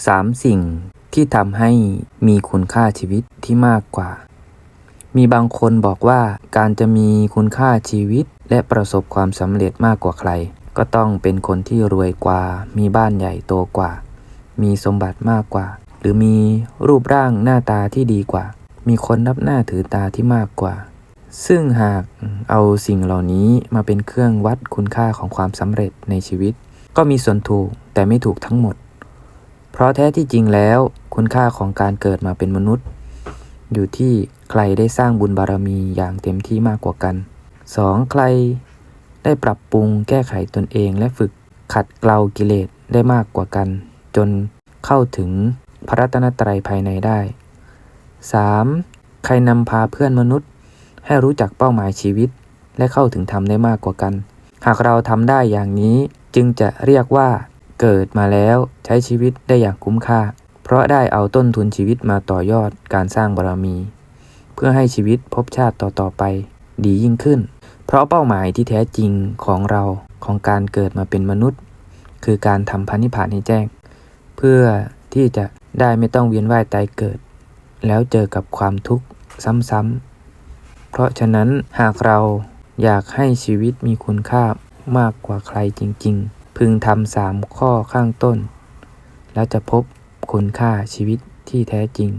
3 สิ่งที่ทำให้มีคุณค่าชีวิตที่มากกว่า มีบางคนบอกว่าการจะมีคุณค่าชีวิตและประสบความสำเร็จมากกว่าใคร ก็ต้องเป็นคนที่รวยกว่า มีบ้านใหญ่โตกว่า มีสมบัติมากกว่า หรือมีรูปร่างหน้าตาที่ดีกว่า มีคนนับหน้าถือตาที่มากกว่า ซึ่งหากเอาสิ่งเหล่านี้มาเป็นเครื่องวัดคุณค่าของความสำเร็จในชีวิต ก็มีส่วนถูกแต่ไม่ถูกทั้งหมด เพราะแท้ที่จริงแล้วคุณค่าของการเกิดมาเป็นมนุษย์ อยู่ที่ใครได้สร้างบุญบารมีอย่างเต็มที่มากกว่ากัน 2. ใครได้ปรับปรุงแก้ไขตนเองและฝึกขัดเกลากิเลสได้มากกว่ากัน จนเข้าถึงพระรัตนตรัยภายในได้ 3. ใครนำพาเพื่อนมนุษย์ ให้รู้จักเป้าหมายชีวิต และเข้าถึงธรรมได้มากกว่ากัน หากเราทำได้อย่างนี้จึงจะเรียกว่า เกิดมาแล้วใช้ชีวิตได้อย่างคุ้มค่า เพราะได้เอาต้นทุนชีวิตมาต่อยอดการสร้างบารมี เพื่อให้ชีวิตพบชาติต่อๆไป ดียิ่งขึ้น เพราะเป้าหมายที่แท้จริงของเราของการเกิดมาเป็นมนุษย์ คือการทำพันิพานให้แจ้ง เพื่อที่จะได้ไม่ต้องเวียนว่ายตายเกิด แล้วเจอกับความทุกข์ซ้ำๆเพราะฉะนั้นหากเราอยากให้ชีวิตมีคุณค่ามากกว่าใครจริง ๆ พึงทำสามข้อข้างต้น แล้วจะพบคุณค่าชีวิตที่แท้จริง